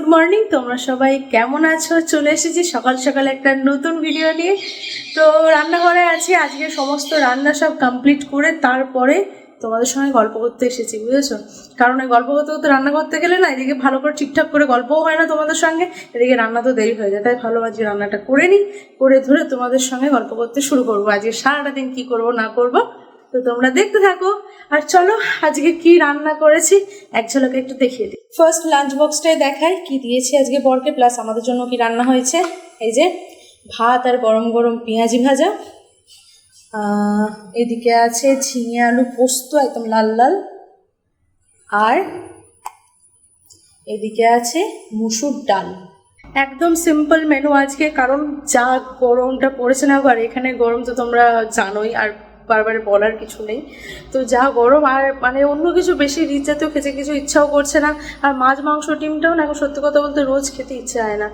Good morning, তোমরা সবাই কেমন আছো? চলে এসেছি সকাল সকাল একটা নতুন ভিডিও নিয়ে। তো রান্নাঘরে আছি, আজকে সমস্ত রান্না সব কমপ্লিট করে তারপরে তোমাদের সঙ্গে গল্প করতে এসেছি, বুঝেছ? কারণ এই গল্প করতে করতে রান্না করতে গেলে না, এদিকে ভালো করে ঠিকঠাক করে গল্পও হয় না তোমাদের সঙ্গে, এদিকে রান্না তো দেরি হয়ে যায়। তাই ভালো আজকে রান্নাটা করে নিই, করে ধরে তোমাদের সঙ্গে গল্প করতে শুরু করব। আজকে সারাটা দিন কি করব, না করব তো তোমরা দেখতে থাকো। আর চলো, আজকে কি রান্না করেছি, এক ঝলকে একটু দেখিয়ে দিই। ফার্স্ট লাঞ্চ বক্সটাই দেখাই, কি দিয়েছি আজকে বরকে প্লাস আমাদের জন্য কি রান্না হয়েছে। এই যে, ভাত আর গরম গরম পেঁয়াজি ভাজা। এদিকে আছে ঝিঙে আলু পোস্ত, একদম লাল লাল। আর এদিকে আছে মুসুর ডাল। একদম সিম্পল মেনু আজকে, কারণ যা গরমটা পড়েছে না আর এখানে গরম তো তোমরা জানোই। আর বারবার বলার কিছু নেই। তো যা গরম, আর মানে অন্য কিছু বেশি রিচ জাতীয় খেতে কিছু ইচ্ছাও করছে না। আর মাছ, মাংস, ডিমটাও না এখন সত্যি কথা বলতে রোজ খেতে ইচ্ছে হয় না।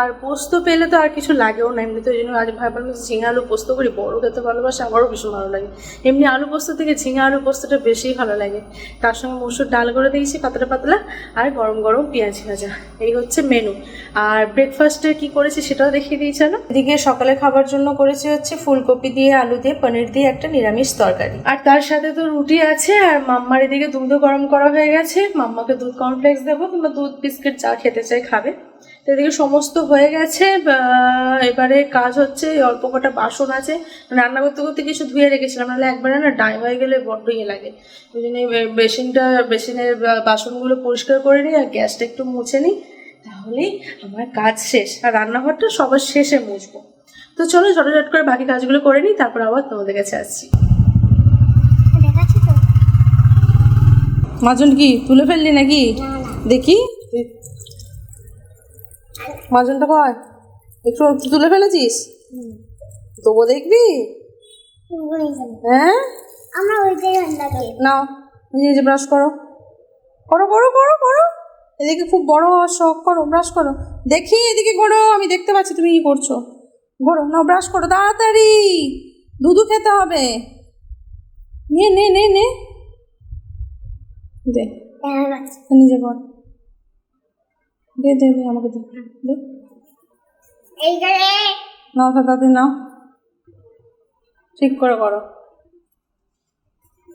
আর পোস্ত পেলে তো আর কিছু লাগেও না। এমনি তো ওই জন্য আজ ভাবলাম ঝিঙে আলু পোস্ত করি, বড় খেতে ভালোবাসে, আমারও ভীষণ ভালো লাগে। এমনি আলু পোস্ত থেকে ঝিঙে আলু পোস্তটা বেশি ভালো লাগে। তার সঙ্গে মসুর ডাল করে দিয়েছি, পাতলা পাতলা, আর গরম গরম পেঁয়াজ ভাজা। এই হচ্ছে মেনু আর ব্রেকফাস্টে কি করেছি সেটাও দেখিয়ে দিয়েছি না এদিকে সকালে খাবার জন্য করেছি হচ্ছে ফুলকপি দিয়ে, আলু দিয়ে, পনির দিয়ে একটা নিরামিষ তরকারি। আর তার সাথে তো রুটি আছে, আর মাম্মার এদিকে দুধও গরম করা হয়ে গেছে। মাম্মাকে দুধ কর্নফ্লেক্স দেবো, কিংবা দুধ বিস্কিট যা খেতে চাই খাবে। এদিকে সমস্ত হয়ে গেছে এবারে কাজ হচ্ছে অল্প কটা বাসন আছে। রান্না করতে করতে কিছু ধুয়ে রেখেছিলাম, নাহলে একবারে না ডাই হয়ে গেলে বড্ড ইয়ে লাগে। ওই জন্য বেসিনটা, বেসিনের বাসনগুলো পরিষ্কার করে নিই, আর গ্যাসটা একটু মুছে নিই। তাহলেই আমার কাজ শেষ। আর রান্নাঘরটা সবার শেষে মুছবো। তো চলো ঝটঝট করে বাকি কাজগুলো করে নিই, তারপর আবার তোমাদের কাছে আসছি। মাজন কি, তুলে ফেললি নাকি? দেখি। মাজনটা কয়? একটু তুলে ফেলেছিস? তবু দেখবি? হ্যাঁ? আমরা ওইটাই নাও নিজে নিজে ব্রাশ করো। করো করো করো করো। এদিকে খুব বড় শখ, করো ব্রাশ করো। দেখি এদিকে করো আমি দেখতে পাচ্ছি তুমি কি করছ। ঘোরো, নাও ব্রাশ করো, তাড়াতাড়ি। দুধু খেতে হবে। নে নে নে নে। দে। নিজে কর দে দে দে, আমাকে দে। দে। নাও, তাড়াতাড়ি নাও। ঠিক করে করো।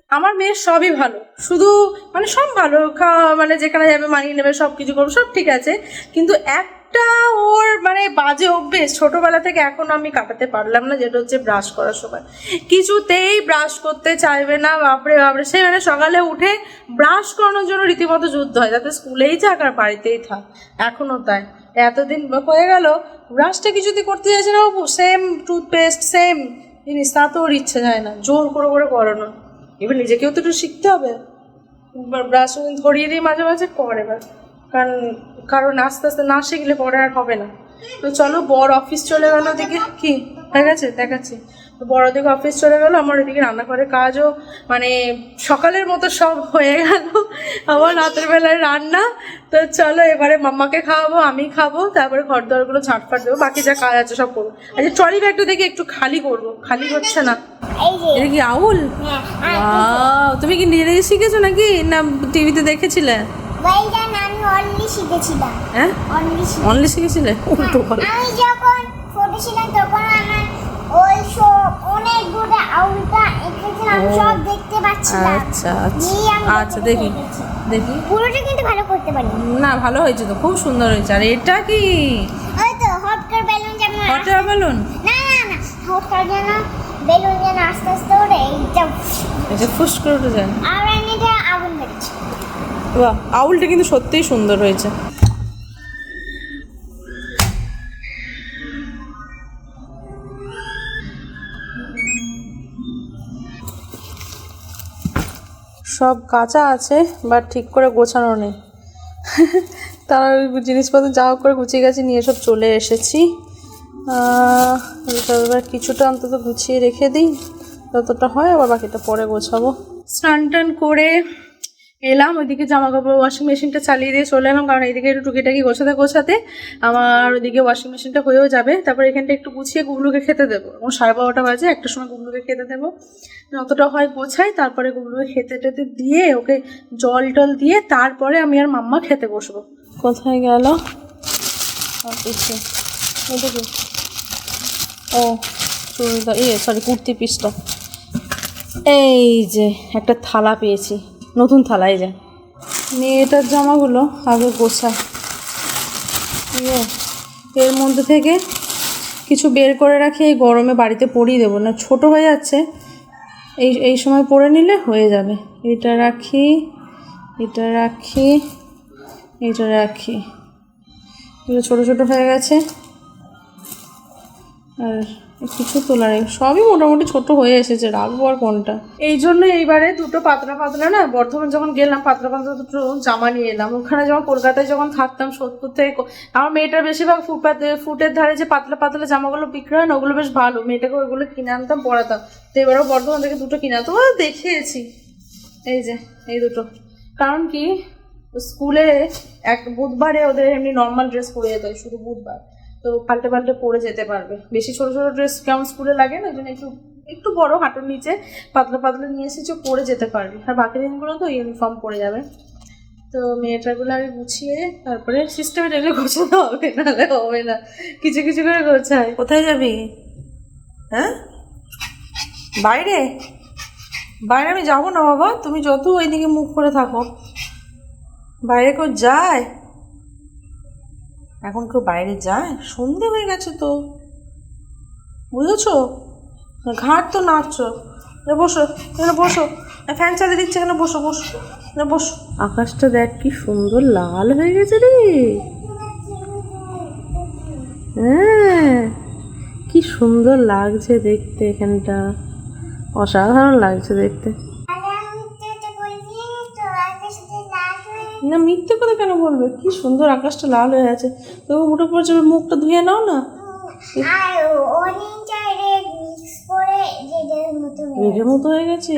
আমার মেয়ের সবই ভালো। শুধু মানে সব ভালো। খাওয়া মানে যেখানে যাবে মানিয়ে নেবে সব কিছু করব, সব ঠিক আছে। কিন্তু একটা ওর মানে বাজে অভ্যেস ছোটবেলা থেকে এখন আমি কাটাতে পারলাম না, যেটা হচ্ছে ব্রাশ করার সময়। কিছুতেই ব্রাশ করতে চাইবে না, বাপরে বাপরে সে মানে সকালে উঠে ব্রাশ করানোর জন্য রীতিমতো যুদ্ধ হয়, যাতে স্কুলেই থাক আর বাড়িতেই থাক। এখনও তাই। এতদিন হয়ে গেল ব্রাশটা কিছুতে করতে চাইছে না বাবু। সেম টুথপেস্ট সেম জিনিস, তা তো ওর ইচ্ছে যায় না। জোর করে করে করানো। এবার নিজেকেও তো একটু শিখতে হবে। ব্রাশ ধরিয়ে দিই মাঝে মাঝে কর কারণ কারণ আস্তে আস্তে না শিখলে পরে আর হবে না। তো চলো বড় অফিস চলে গেল দিকে কি? হয়ে গেছে দেখাচ্ছি। তো বড় দিকে অফিস চলে গেল আমার ওদিকে রান্নাঘরের কাজও মানে সকালের মতো সব হয়ে গেল। আবার রাতের বেলায় রান্না। তো চলো এবারে মাম্মাকে খাওয়াবো আমি খাব তারপরে ঘর দরগুলো ঝাঁটফাট দেবো বাকি যা কাজ আছে সব করব। আচ্ছা ট্রলি ব্যাগটা দেখি একটু খালি করব খালি হচ্ছে না। এটা কি আউল? হ্যাঁ Wow, তুমি কি নিজে শিখেছো নাকি? না টিভিতে দেখেছিলে? না আমি অনলি শিখেছিলাম? হ্যাঁ? অনলি অনলি শিখেছিলে? উল্টো বলো আমি যখন ছোট ছিলাম তখন আমার ওই সব অনেকগুলো আউলটা এঁকেছিলাম সব দেখতে পাচ্ছিলাম। আচ্ছা আচ্ছা। আচ্ছা দেখি। দেখি। পুরোটা কিন্তু ভালো করতে পারি না ভালো হয়েছে তো খুব সুন্দর হয়েছে। আর এটা কি? ওই তো হট করে বেলুন যেমন হট এয়ার বেলুন না না না হট করে যেন বেলুন যেন আস্তে আস্তে ওড়ে এইটা এটা ফুস করে উঠে যায়। আর এটা আগুন বেরিয়েছে আউলটা কিন্তু সত্যিই সুন্দর হয়েছে। সব কাঁচা আছে বাট ঠিক করে গোছানো নেই। তার জিনিসপত্র যা হোক করে গুছিয়ে গেছে, নিয়ে সব চলে এসেছি। এবার কিছুটা অন্তত গুছিয়ে রেখে দিই। যতটা হয় আবার বাকিটা পরে গোছাবো। স্নান টান করে এলাম, ওইদিকে জামা কাপড় ওয়াশিং মেশিনটা চালিয়ে দিয়ে চলে এলাম, কারণ এইদিকে একটু টুকিটাকি গোছাতে গোছাতে আমার ওইদিকে ওয়াশিং মেশিনটা হয়েও যাবে। তারপর এখানটা একটু গুছিয়ে গুগলুকে খেতে দেবো। এখন সাড়ে বারোটা বাজে, একটা সময় গুগলুকে খেতে দেবো। যতটা হয় গোছাই, তারপরে গুগলুকে খেতে টেতে দিয়ে ওকে জল টল দিয়ে তারপরে আমি আর মাম্মা খেতে বসবো। কোথায় গেল? ও, চুড়িদার ইয়ে সরি কুর্তি পিসটা এই যে, একটা থালা পেয়েছি। নতুন থালা এই যে। মেয়েটার জামাগুলো আগে গোছায় ইয়ে এর মধ্যে থেকে কিছু বের করে রাখি, এই গরমে বাড়িতে পরিয়ে দেবো। না, ছোট হয়ে যাচ্ছে, এই এই সময় পরে নিলে হয়ে যাবে। এটা রাখি এটা রাখি এটা রাখি। এগুলো ছোটো ছোটো হয়ে গেছে। আর কিছু তোলার নেই। সবই মোটামুটি ছোট হয়ে এসেছে, রাখব আর কোনটা। এই জন্য এইবারে দুটো পাতলা পাতলা না, বর্ধমান যখন গেলাম, পাতলা পাতলা দুটো জামা নিয়ে এলাম। ওখানে যখন কলকাতায় যখন থাকতাম সোদপুর থেকে আমার মেয়েটার বেশিরভাগ ফুটপাতে, ফুটের ধারে যে পাতলা পাতলা জামাগুলো বিক্রি হয় না, ওগুলো বেশ ভালো। মেয়েটাকে ওইগুলো কিনে আনতাম, পড়াতাম। তো এবারেও বর্ধমান থেকে দুটো কিনে ও দেখিয়েছি এই যে, এই দুটো। কারণ কি? স্কুলে এক বুধবারে ওদের এমনি নর্মাল ড্রেস পরে যেতে শুধু বুধবার। তো পাল্টে পাল্টে পরে যেতে পারবে। বেশি ছোট ছোট ড্রেস কেমন স্কুলে লাগে না, ওই জন্য একটু একটু বড় হাঁটুর নিচে পাতলা পাতলা নিয়ে এসেছে পরে যেতে পারবে। আর বাকি দিনগুলো তো ইউনিফর্ম পরে যাবে। তো মেয়েটারগুলো আমি গুছিয়ে, তারপরে সিস্টেমে এগুলো গোছাতে হবে, নাহলে হবে না। কিছু কিছু করে গোছায়। কোথায় যাবি? হ্যাঁ? বাইরে? বাইরে আমি যাব না বাবা। তুমি যত ওইদিকে মুখ করে থাকো। বাইরে কেউ যায়? এখন কেউ বাইরে যায়? সন্ধে হয়ে গেছে তো। বুঝেছ? ঘাট তো নাচছো। এ বসো, এখানে বসো। ফ্যান চালিয়ে দিচ্ছে, এখানে বসো বসো না বসো। আকাশটা দেখ কি সুন্দর, লাল হয়ে গেছে রে। হ্যাঁ কি সুন্দর লাগছে দেখতে এখানটা। অসাধারণ লাগছে দেখতে। না মিথ্যে কথা কেন বলবে? কি সুন্দর আকাশটা লাল হয়ে আছে। তো উঠে পড়ে যাবে মুখটা ধুয়ে নাও না। হয়ে রেডের মতো হয়ে গেছে?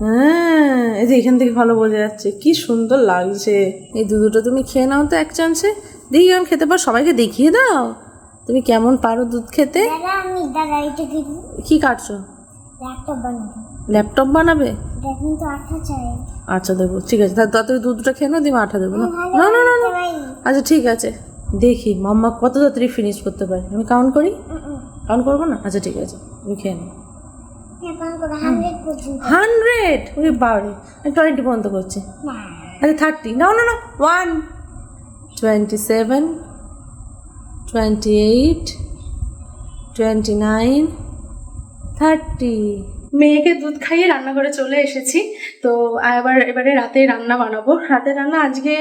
হ্যাঁ এই যে এখান থেকে ভালো বোঝা যাচ্ছে। কি সুন্দর লাগছে। এই দুধটা তুমি খেয়ে নাও তো এক চান্সে। দেখি আমি খেতে পারো সবাইকে দেখিয়ে দাও। তুমি কেমন পারো দুধ খেতে? কি কাটছো? ল্যাপটপ বানাবে? আচ্ছা দেবো। ঠিক আছে তাহলে তাড়াতাড়ি দুধটা খেয়ে নাও দিয়ে আঠা দেবো না? না না না না। আচ্ছা ঠিক আছে। দেখি মাম্মা কত তাড়াতাড়ি ফিনিশ করতে পারে। আমি কাউন্ট করি। কাউন্ট করব না? আচ্ছা ঠিক আছে তুমি খেয়ে নাও। এখন করে হান্ড্রেড ওরে বাড়ি আমি টোয়েন্টি পর্যন্ত করছি। না। আচ্ছা থার্টি না না না one twenty seven twenty eight twenty nine thirty মেয়েকে দুধ খাইয়ে রান্নাঘরে চলে এসেছি। তো আবার এবারে রাতে রান্না বানাবো। রাতে রান্না আজকে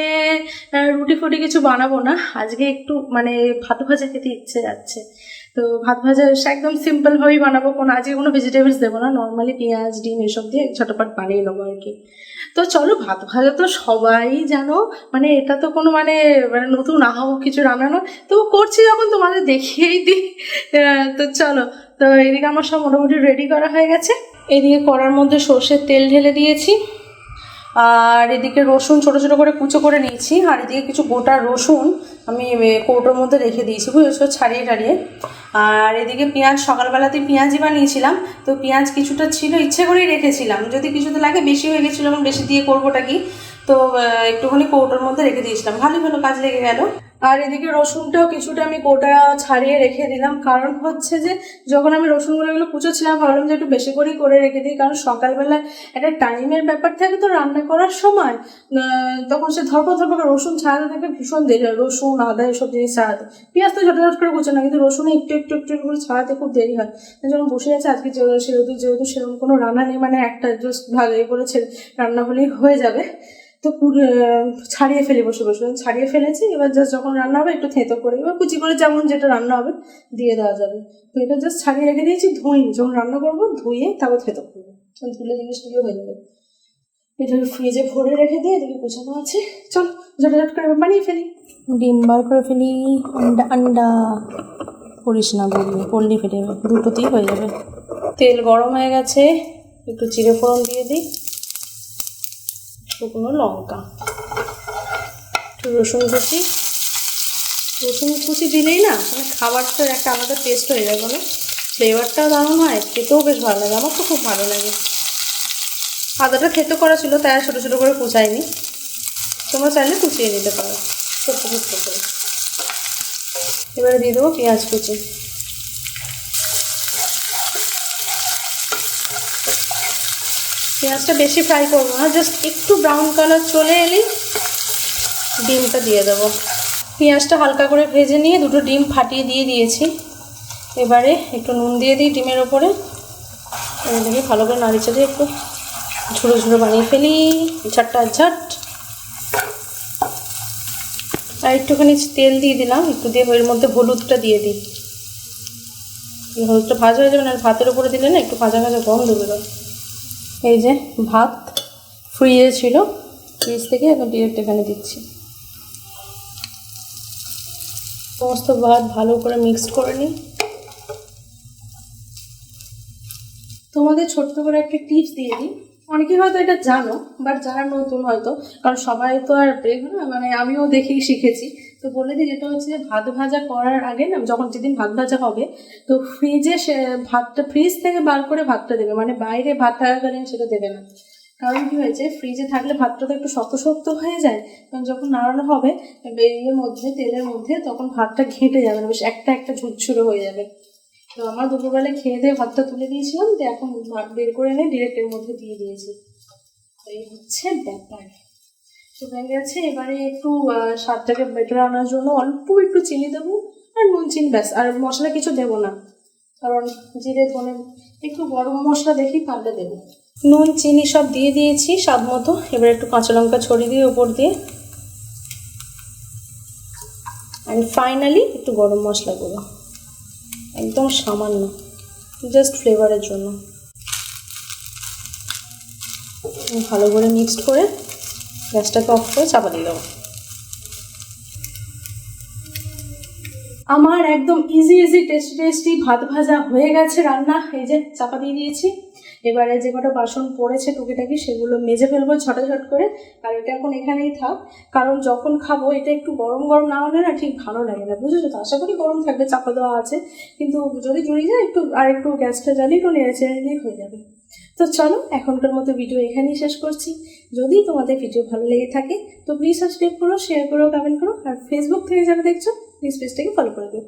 রুটি ফুটি কিছু বানাবো না। আজকে একটু মানে ভাত ভাজা খেতে ইচ্ছে যাচ্ছে। তো ভাত ভাজা একদম সিম্পলভাবেই বানাবো। কোনো আজকে কোনো ভেজিটেবলস দেবো না। নর্মালি পেঁয়াজ, ডিম এসব দিয়ে ঝটপট বানিয়ে নেব আর কি। তো চলো, ভাত ভাজা তো সবাই জানো। মানে এটা তো কোনো মানে মানে নতুন আহাও কিছু রান্না নয়। তো করছি যখন তোমাদের দেখিয়েই দিই তো চলো, তো এদিকে আমার সব মোটামুটি রেডি করা হয়ে গেছে। এদিকে কড়ার মধ্যে সর্ষের তেল ঢেলে দিয়েছি। আর এদিকে রসুন ছোট ছোট করে কুচো করে নিয়েছি। আর এদিকে কিছু গোটা রসুন আমি কৌটোর মধ্যে রেখে দিয়েছি, বুঝেছ? ছাড়িয়ে টাড়িয়ে। আর এদিকে পেঁয়াজ, সকালবেলাতে পেঁয়াজই বানিয়েছিলাম। তো পেঁয়াজ কিছুটা ছিল, ইচ্ছে করেই রেখেছিলাম। যদি কিছু তো লাগে বেশি হয়ে গেছিল বেশি দিয়ে করবোটা কি? তো একটুখানি কৌটোর মধ্যে রেখে দিয়েছিলাম। ভালোই ভালো কাজ লেগে গেল। আর এদিকে রসুনটাও কিছুটা আমি কোটা ছাড়িয়ে রেখে দিলাম। কারণ হচ্ছে যে, যখন আমি রসুনগুলো এগুলো কুচোচ্ছিলাম, ভাবলাম যে একটু বেশি করেই করে রেখে দিই। কারণ সকালবেলা একটা টাইমের ব্যাপার থাকে তো রান্না করার সময়। তখন সে ধরপর ধরপর রসুন ছাড়াতে থাকে ভীষণ দেরি হয়। রসুন, আদা এসব জিনিস ছাড়াতে। পেঁয়াজ তো ঝটঝট করে কুচো না, কিন্তু রসুনে একটু একটু একটু একটু করে ছাড়াতে খুব দেরি হয়। যখন বসে আছে। আজকে যে- সেহেতু, যেহেতু সেরকম কোনো রান্না নেই মানে একটা জাস্ট ভালো করে রান্না হলেই হয়ে যাবে। তো ছাড়িয়ে ফেলি বসে বসে। ছাড়িয়ে ফেলেছি, এবার জাস্ট যখন রান্না হবে একটু থেঁতো করে, এবার কুচি করে যেমন যেটা রান্না হবে দিয়ে দেওয়া যাবে। তো এটা জাস্ট ছাড়িয়ে রেখে দিয়েছি ধুই যখন রান্না করব ধুয়ে তারপর থেঁতো করব। ধুলে জিনিসটা ইয়ে হয়ে যাবে। এটা ফ্রিজে ভরে রেখে দিয়ে এদিকে গোছানো আছে। চল, ঝটঝট করে বানিয়ে ফেলি। ডিম বার করে ফেলি, আন্ডা আন্ডা করিস না বলবি করলি ফেটে দুটোতেই হয়ে যাবে। তেল গরম হয়ে গেছে, একটু জিরে ফোড়ন দিয়ে দিই। শুকনো লঙ্কা। একটু রসুন কুচি। রসুন কুচি দিলেই না মানে খাবারটার একটা আলাদা টেস্ট হয়ে যায়, বলো। ফ্লেভারটাও দারুণ হয়, খেতেও বেশ ভালো লাগে আমার তো খুব ভালো লাগে। আদাটা খেতে করা ছিল, তাই আর ছোটো ছোটো করে কুচাইনি। তোমরা চাইলে কুচিয়ে নিতে পারো ছোট্ট ছোট্ট করে। এবারে দিয়ে দেবো পেঁয়াজ কুচি। পেঁয়াজটা বেশি ফ্রাই করব না জাস্ট একটু ব্রাউন কালার চলে এলেই ডিমটা দিয়ে দেবো। পেঁয়াজটা হালকা করে ভেজে নিয়ে দুটো ডিম ফাটিয়ে দিয়ে দিয়েছি। এবারে একটু নুন দিয়ে দিই ডিমের ওপরে। দেখি ভালো করে নাড়ি চাড়িয়ে একটু ঝুড়ো ঝুড়ো বানিয়ে ফেলি ঝাটটা ঝাট। আর একটুখানি তেল দিয়ে দিলাম, একটু দিয়ে এর মধ্যে হলুদটা দিয়ে দিই। হলুদটা ভাজা হয়ে যাবে না ভাতের উপরে দিলে না একটু ভাজা ভাজা গন্ধ বেরোয়। এই যে ভাত ফ্রিজে ছিল, ফ্রিজ থেকে এখন ডিরেক্ট এখানে দিচ্ছি। সমস্ত ভাত ভালো করে মিক্স করে নিই। তোমাদের ছোট্ট করে একটা টিপস দিয়ে দিই। অনেকেই হয়তো এটা জানো বাট যারা নতুন হয়তো, কারণ সবাই তো আর না মানে আমিও দেখেই শিখেছি। তো বলে দিই, যেটা হচ্ছে ভাত ভাজা করার আগে না, যখন যেদিন ভাত ভাজা হবে, তো ফ্রিজে সে, ভাতটা ফ্রিজ থেকে বার করে ভাতটা দেবে। মানে বাইরে ভাত থাকাকালীন সেটা দেবে না। কারণ কি হয়েছে ফ্রিজে থাকলে ভাতটা তো একটু শক্ত শক্ত হয়ে যায়। কারণ যখন নাড়ানো হবে, বেরিয়ে মধ্যে, তেলের মধ্যে, তখন ভাতটা ঘেঁটে যাবে না, বেশ একটা একটা ঝুরঝুরো হয়ে যাবে। তো আমার দুপুরবেলা খেয়ে দিয়ে ভাতটা তুলে দিয়েছিলাম তো এখন বের করে এনে ডিরেক্ট এর মধ্যে দিয়ে দিয়েছি। এই হচ্ছে ব্যাপার। হয়ে গেছে। এবারে একটু স্বাদটাকে বেটার আনার জন্য অল্প একটু চিনি দেবো আর নুন চিনি, ব্যাস। আর মশলা কিছু দেবো না। কারণ জিরে, ধনে, একটু গরম মশলা দেখি পাল্টে দেবো। নুন, চিনি সব দিয়ে দিয়েছি স্বাদ মতো। এবার একটু কাঁচা লঙ্কা ছড়িয়ে দিয়ে ওপর দিয়ে। অ্যান্ড ফাইনালি একটু গরম মশলা গুঁড়ো একদম সামান্য জাস্ট ফ্লেভারের জন্য। ভালো করে মিক্সড করে গ্যাসটাকে অফ করে চাপা দিয়ে দেবো। আমার একদম ইজি ইজি টেস্টি টেস্টি ভাত ভাজা হয়ে গেছে রান্না। এই যে চাপা দিয়ে দিয়েছি। এবারে যে কটা বাসন পড়েছে টুকিটাকি সেগুলো মেজে ফেলব ছটাছট করে। আর এটা এখন এখানেই থাক। কারণ যখন খাব এটা একটু গরম গরম না হলে না ঠিক ভালো লাগে না। বুঝেছ তো? আশা করি গরম থাকবে, চাপা দেওয়া আছে। কিন্তু যদি জুড়িয়ে যায় একটু, আর একটু গ্যাসটা জ্বালিয়ে একটু নেড়ে চেড়ে নিলেই হয়ে যাবে। তো চলো, এখনকার মতো ভিডিও এখানেই শেষ করছি। যদি তোমাদের ভিডিও ভালো লেগে থাকে, তো প্লিজ সাবস্ক্রাইব করো শেয়ার করো কমেন্ট করো, আর ফেসবুক থেকে যারা দেখছ প্লিজ পেজটাকে ফলো করে দিও।